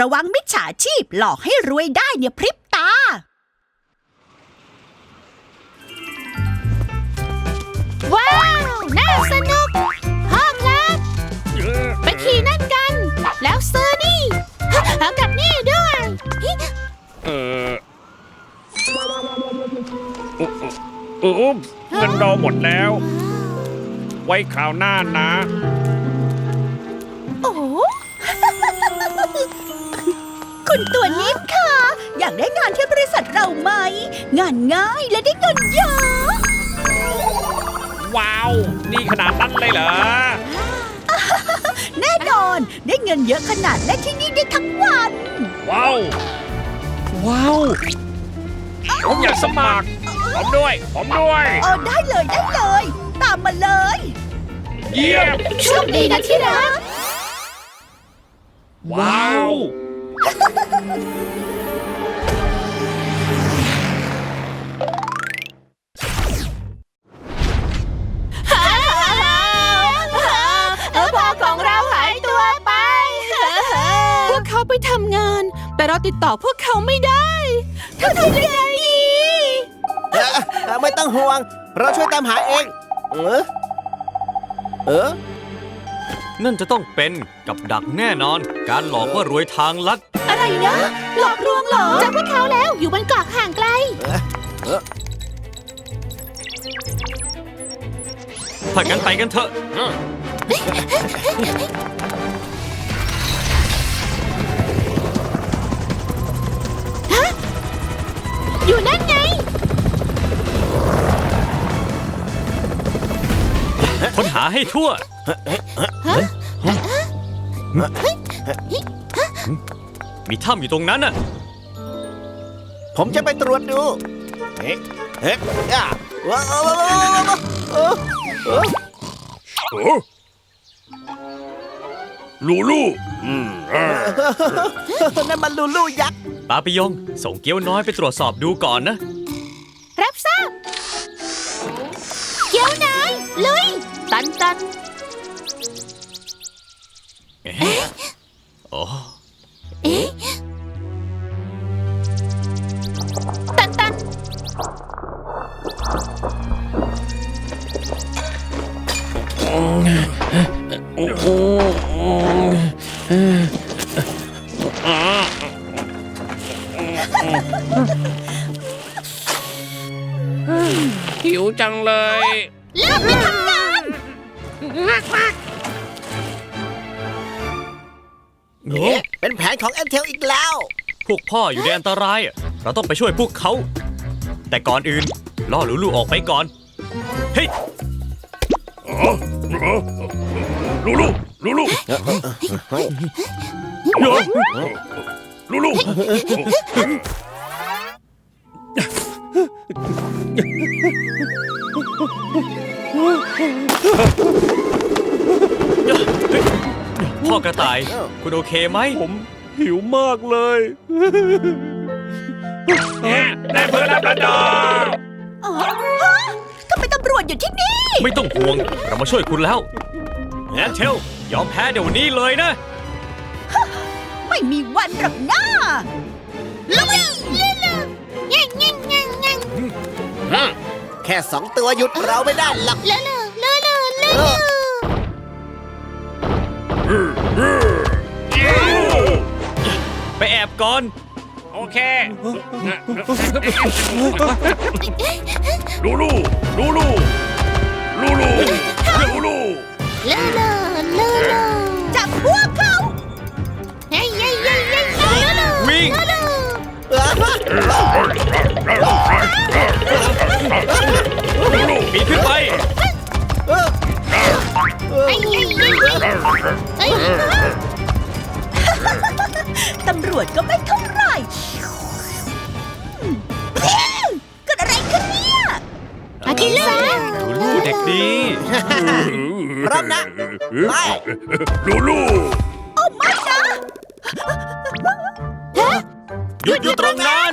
ระวังมิจฉาชีพหลอกให้รวยได้เนี่ยพริบตา ว้าว น่าสนุกห้องลับ ไปขี่นั่นกัน แล้วซื้อนี่เอากับนี่ด้วย เอออุ๊บเงินเราหมดแล้ว ไว้ข่าวหน้านะ อยากได้งานที่บริษัทเราไหม งานง่ายและได้เงินเยอะ ว้าว นี่ขนาดนั้นเลยเหรอ แน่นอน ได้เงินเยอะขนาดและที่นี่ได้ทั้งวัน ว้าว ว้าว ผมอยากสมัคร ผมด้วย ผมด้วย เออได้เลยได้เลย ตามมาเลย เยี่ยม โชคดีนะที่รัก ว้าว แต่เราติดต่อพวกเขาไม่ได้เธอทำยังไงดีเอ่อเอ่อไม่ต้องห่วง เราช่วยตามหาเองเออเออนั่นจะต้องเป็นกับดักแน่นอน การหลอกว่ารวยทางลัด อะไรนะ หลอกลวงเหรอจับพวกเขาแล้วอยู่บนเกาะห่างไกล ถ้างั้นไปกันเถอะ ค้นหาให้ทั่ว มีถ้ำอยู่ตรงนั้นน่ะ ผมจะไปตรวจดูเฮ้เฮ้อะว้าวว้าวว้าวว้าวว้าวเออเออโอ้ลูลูอืมอ่านั่นมันลูลูยักษ์ปาปิยองส่งเกี้ยวน้อยไปตรวจสอบดูก่อนนะ รับทราบ เกี๊ยวนายลุย Tanh tanh Ồ Tanh tanh Hiểu trăng โอ้เป็นแผนของแอนเทลอีกแล้ว พวกพ่ออยู่ในอันตรายอะเราต้องไปช่วยพวกเขา แต่ก่อนอื่น ล่อลูลูออกไปก่อน เฮ้ยลูลูลูลูเฮ้ยลูลู กระต่าย คุณโอเคไหมผมหิวมากเลยได้เพื่อนรับประดออ๋อฮะทำไมตำรวจอยู่ที่นี่ ไม่ต้องห่วง เรามาช่วยคุณแล้วแอนเทลยอมแพ้เดี๋ยวนี้เลยนะ ไม่มีวันหรอกนะลุยง่งง่งง่งง่งแค่สองตัวหยุดเราไม่ได้หรอก เลอะเลอะเลอะเลอะเลอะเลอะ ไปแอบก่อน โอเค ลูลู ลูลู ลูลู ตำรวจก็ไม่เท่าไหร่อืมเกิดอะไรขึ้นเนี่ยอากิล่าลูลูเด็กดีพร้อมนะไปลูลูโอ้ไม่นะหยุดอยู่ตรงนั้น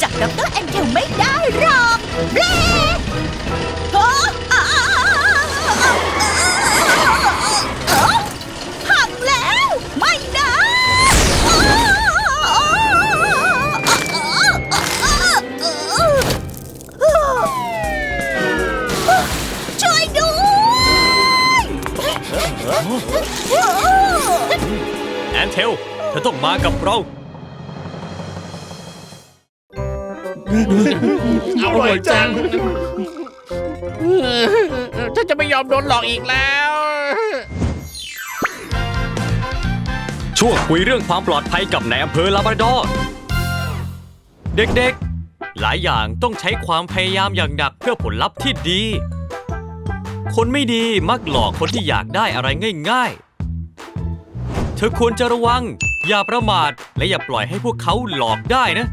จับดรแอนเทลไม่ได้หรอกเบลโอหักแล้ว ไม่นะช่วยด้วยแอนเทลเธอต้องมากับเรา อร่อยจัง ฉันจะไม่ยอมโดนหลอกอีกแล้ว ช่วงคุยเรื่องความปลอดภัยกับนายอำเภอลาบาดอร์เด็กๆ หลายอย่างต้องใช้ความพยายามอย่างหนักเพื่อผลลัพธ์ที่ดี คนไม่ดีมักหลอกคนที่อยากได้อะไรง่ายๆ เธอควรจะระวัง อย่าประมาท และอย่าปล่อยให้พวกเขาหลอกได้นะ